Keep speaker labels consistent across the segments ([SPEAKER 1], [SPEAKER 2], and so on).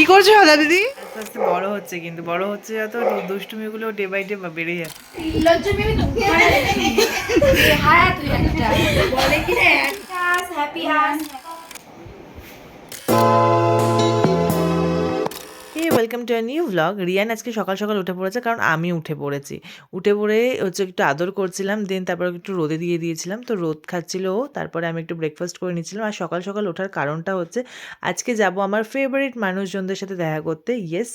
[SPEAKER 1] কি করছ দাদা দিদি? আস্তে আস্তে বড় হচ্ছে কিন্তু বড় হচ্ছে যত দুষ্টুমিগুলো ডে বাই ডে বেড়ে যাচ্ছে।
[SPEAKER 2] লজ্জা পেয়ে তো হায়া তুই একটা। বলে কি রে? Happy
[SPEAKER 1] welcome to a new blog Riyan আজকে সকাল সকাল উঠে পড়েছে, কারণ আমি উঠে পড়েছি। উঠে পড়ে হচ্ছে একটু আদর করছিলাম দেন তারপর একটু রোদে দিয়ে দিয়েছিলাম। তো রোদ খাচ্ছিল তারপরে আমি একটু ব্রেকফাস্ট করে নিয়েছিলাম। আর সকাল সকাল ওঠার কারণটা হচ্ছে, আজকে যাব আমার ফেভারিট মানুষজনদের সাথে দেখা করতে। ইয়েস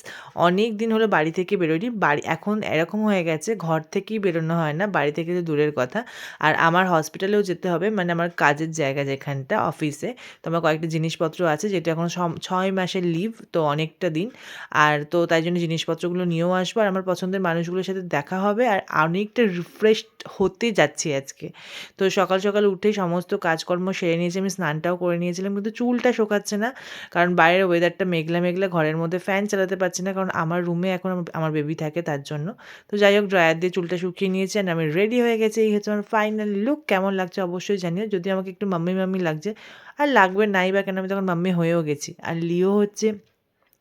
[SPEAKER 1] অনেক দিন হলো বাড়ি থেকে বেরোয়নি। বাড়ি এখন এরকম হয়ে গেছে, ঘর থেকেই বেরোনো হয় না, বাড়ি থেকে তো দূরের কথা। আর আমার হসপিটালেও যেতে হবে মানে আমার কাজের জায়গা যেখানটা অফিসে তো আমার কয়েকটা জিনিসপত্র আছে, যেটা এখন ছয় মাসের লিভ তো অনেকটা দিন। আর তো তাই জন্য জিনিসপত্রগুলো নিয়েও আসব। আর আমার পছন্দের মানুষগুলোর সাথে দেখা হবে। আর অনেকটা রিফ্রেশড হতে যাচ্ছি আজকে। তো সকাল সকাল উঠে সমস্ত কাজকর্ম সেরে নিয়েছি। আমি স্নানটাও করে নিয়েছিলাম, কিন্তু চুলটা শোকাচ্ছে না। কারণ বাইরের ওয়েদারটা মেঘলা মেঘলা, ঘরের মধ্যে ফ্যান চালাতে পারছি না। কারণ আমার রুমে এখন আমার বেবি থাকে তার জন্য। তো যাই হোক ড্রায়ার দিয়ে চুলটা শুকিয়ে নিয়েছি আর আমি রেডি হয়ে গেছি। এই হচ্ছে আমার ফাইনাল লুক কেমন লাগছে অবশ্যই জানিও। যদি আমাকে একটু মাম্মি মাম্মি লাগছে। আর লাগবে নাই বা কেন, আমি তখন মাম্মি হয়েও গেছি। আর লিও হচ্ছে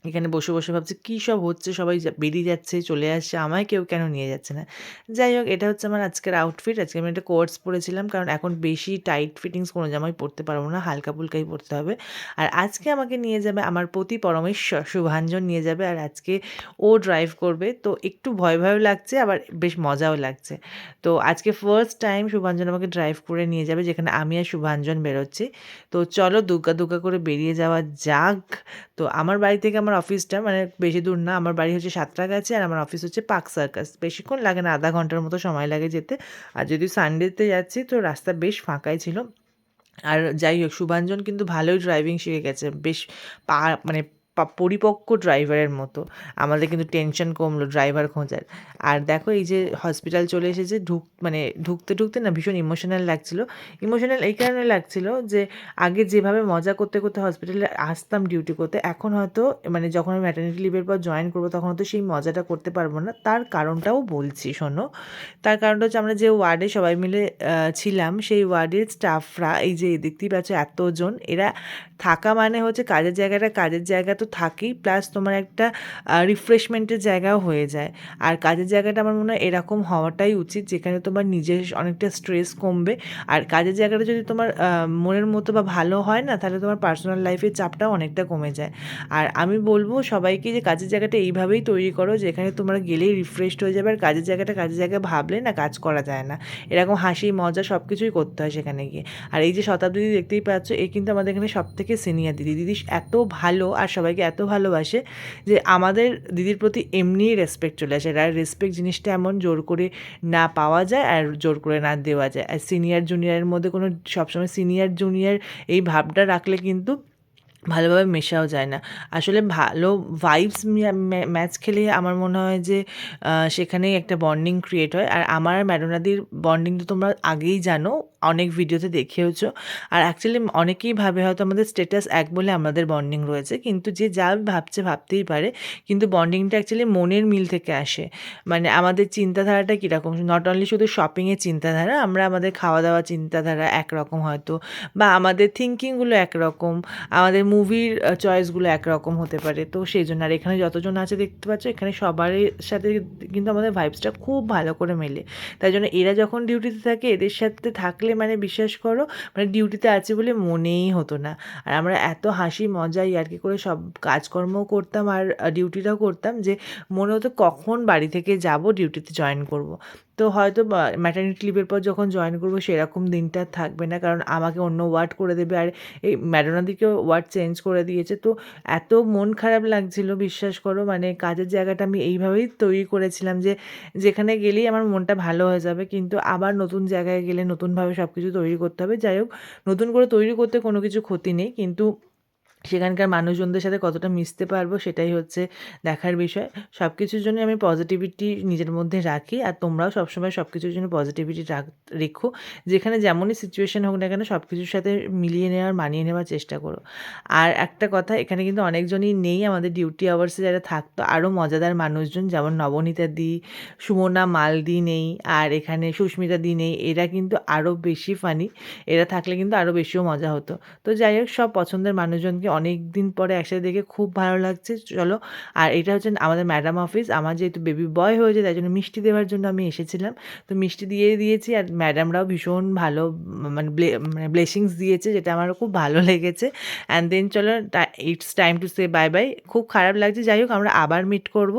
[SPEAKER 1] এখানে বসে বসে ভাবছে, কী সব হচ্ছে? সবাই বেরিয়ে যাচ্ছে, চলে আসছে, আমায় কেউ কেন নিয়ে যাচ্ছে না? যাই হোক, এটা হচ্ছে আমার আজকের আউটফিট আজকে আমি একটা কোর্স পরেছিলাম, কারণ এখন বেশি টাইট ফিটিংস কোনো জামাই পরতে পারব না, হালকা ফুলকাই পরতে হবে। আর আজকে আমাকে নিয়ে যাবে আমার প্রতি পরমেশ্বর, শুভাঞ্জন নিয়ে যাবে, আর আজকে ও ড্রাইভ করবে। তো একটু ভয়, ভয়ও লাগছে, আবার বেশ মজাও লাগছে। তো আজকে ফার্স্ট টাইম শুভাঞ্জন আমাকে ড্রাইভ করে নিয়ে যাবে, যেখানে আমি আর শুভাঞ্জন বেরোচ্ছি। তো চলো দুগ্গা দুগ্গা করে বেরিয়ে যাওয়া যাক। তো আমার বাড়ি থেকে আমার অফিসটা মানে বেশি দূর না, আমার বাড়ি হচ্ছে সাতটা কাছে আর আমার অফিস হচ্ছে পার্ক সার্কাস। বেশিক্ষণ লাগে না, আধা ঘণ্টার মতো সময় লাগে যেতে। আর যদি সানডেতে যাচ্ছি তো রাস্তা বেশ ফাঁকাই ছিল। আর যাই হোক, শুভাঞ্জন কিন্তু ভালোই ড্রাইভিং শিখে গেছে। বেশ পা মানে পরিপক্ক ড্রাইভারের মতো। আমাদের কিন্তু টেনশন কমলো ড্রাইভার খোঁজার। আর দেখো এই যে হসপিটাল চলে এসেছে, ঢুক মানে ঢুকতে ঢুকতে না ভীষণ ইমোশনাল লাগছিল। ইমোশনাল এই কারণে লাগছিল যে, আগে যেভাবে মজা করতে করতে হসপিটালে আসতাম ডিউটি করতে, এখন হয়তো মানে যখন আমি ম্যাটার্নিটি লিভের পর জয়েন করব, তখন হয়তো সেই মজাটা করতে পারব না। তার কারণটাও বলছি, শোনো। তার কারণটা হচ্ছে আমরা যে ওয়ার্ডে সবাই মিলে ছিলাম, সেই ওয়ার্ডের স্টাফরা এই যে দেখতেই পাচ্ছ এতজন, এরা থাকা মানে হচ্ছে কাজের জায়গাটা কাজের জায়গা, তো থাকেই প্লাস তোমার একটা রিফ্রেশমেন্টের জায়গাও হয়ে যায়। আর কাজের জায়গাটা আমার মনে হয় এরকম হওয়াটাই উচিত, যেখানে তোমার নিজের অনেকটা স্ট্রেস কমবে। আর কাজের জায়গাটা যদি তোমার মনের মতো বা ভালো হয় না, তাহলে তোমার পার্সোনাল লাইফের চাপটাও অনেকটা কমে যায়। আর আমি বলব সবাইকে যে কাজের জায়গাটা এইভাবেই তৈরি করো, যেখানে তোমরা গেলেই রিফ্রেশড হয়ে যাবে। আর কাজের জায়গাটা কাজের জায়গায় ভাবলে না কাজ করা যায় না। এরকম হাসি, মজা সব কিছুই করতে হয় সেখানে গিয়ে। আর এই যে শতাব্দী দেখতেই পাচ্ছ, এ কিন্তু আমাদের এখানে সব থেকে সিনিয়র দিদি। দিদি এত ভালো, আর সবাইকে এত ভালোবাসে যে আমাদের দিদির প্রতি এমনিই রেসপেক্ট চলে আসে। আর রেসপেক্ট জিনিসটা এমন জোর করে না পাওয়া যায় আর জোর করে না দেওয়া যায়। আর সিনিয়র জুনিয়রের মধ্যে কোনো সবসময় সিনিয়র জুনিয়র এই ভাবটা রাখলে কিন্তু ভালোভাবে মেশাও যায় না। আসলে ভালো ভাইবস ম্যাচ খেলে আমার মনে হয় যে সেখানেই একটা বন্ডিং ক্রিয়েট হয়। আর আমার ম্যাডোনাদির বন্ডিং তো তোমরা আগেই জানো, অনেক ভিডিওতে দেখেওছো আর অ্যাকচুয়ালি অনেকেই ভাবে হয়তো আমাদের স্টেটাস এক বলে আমাদের বন্ডিং রয়েছে, কিন্তু যে যা ভাবছে ভাবতেই পারে। কিন্তু বন্ডিংটা অ্যাকচুয়ালি মনের মিল থেকে আসে। মানে আমাদের চিন্তাধারাটা কীরকম? নট অনলি শুধু শপিংয়ের চিন্তাধারা, আমরা আমাদের খাওয়া দাওয়া চিন্তাধারা একরকম হয়তো, বা আমাদের থিঙ্কিংগুলো একরকম, আমাদের মুভির চয়েসগুলো একরকম হতে পারে। তো সেই জন্য, আর এখানে যতজন আছে দেখতে পাচ্ছ, এখানে সবারই সাথে কিন্তু আমাদের ভাইবসটা খুব ভালো করে মেলে। তাই জন্য এরা যখন ডিউটিতে থাকে, এদের সাথে থাকলে মানে বিশ্বাস করো মানে ডিউটিতে আছে বলে মনেই হতো না। আর আমরা এত হাসি মজা ইয়ার্কি করে সব কাজকর্মও করতাম আর ডিউটিটাও করতাম যে মনে হতো কখন বাড়ি থেকে যাব ডিউটিতে জয়েন করব। তো হয়তো ম্যাটার্নিটি লিভের পর যখন জয়েন করব, সেরকম দিনটা থাকবে না। কারণ আমাকে অন্য ওয়ার্ড করে দেবে। আর এই ম্যাডোনাদিকেও ওয়ার্ড চেঞ্জ করে দিয়েছে। তো এত মন খারাপ লাগছিল, বিশ্বাস করো মানে কাজের জায়গাটা আমি এইভাবেই তৈরি করেছিলাম যে যেখানে গেলেই আমার মনটা ভালো হয়ে যাবে, কিন্তু আবার নতুন জায়গায় গেলে নতুনভাবে সব কিছু তৈরি করতে হবে। যাই হোক, নতুন করে তৈরি করতে কোনো কিছু ক্ষতি নেই, কিন্তু সেখানকার মানুষজনদের সাথে কতটা মিশতে পারব সেটাই হচ্ছে দেখার বিষয়। সব কিছুর জন্য আমি পজিটিভিটি নিজের মধ্যে রাখি আর তোমরাও সবসময় সব কিছুর জন্য পজিটিভিটি রাখ, রেখো। যেখানে যেমনই সিচুয়েশন হোক না কেন সব কিছুর সাথে মিলিয়ে নেওয়ার, মানিয়ে নেওয়ার চেষ্টা করো। আর একটা কথা, এখানে কিন্তু অনেকজনই নেই আমাদের ডিউটি আওয়ার্সে যারা থাকতো। আরও মজাদার মানুষজন যেমন নবনীতা দি, সুমনা মালদি নেই, আর এখানে সুস্মিতা দি নেই, এরা কিন্তু আরও বেশি ফানি এরা থাকলে কিন্তু আরও বেশিও মজা হতো। তো যাই হোক, সব পছন্দের মানুষজনকে অনেক দিন পরে একসাথে দেখে খুব ভালো লাগছে। চলো, আর এটা হচ্ছে আমাদের ম্যাডাম অফিস আমার যেহেতু বেবি বয় হয়েছে, তাই জন্য মিষ্টি দেওয়ার জন্য আমি এসেছিলাম। তো মিষ্টি দিয়ে দিয়েছি, আর ম্যাডামরাও ভীষণ ভালো মানে মানে ব্লেসিংস দিয়েছে, যেটা আমার খুব ভালো লেগেছে। অ্যান্ড দেন চলো it's time to say bye bye খুব খারাপ লাগছে, যাই হোক, আমরা আবার মিট করব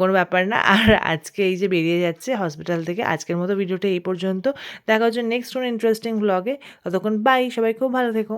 [SPEAKER 1] কোনো ব্যাপার না। আর আজকে এই যে বেরিয়ে যাচ্ছে হসপিটাল থেকে, আজকের মতো ভিডিওটা এই পর্যন্ত। দেখা হচ্ছে নেক্সট কোনো ইন্টারেস্টিং ব্লগে ততক্ষণ বাই সবাই খুব ভালো থেকো।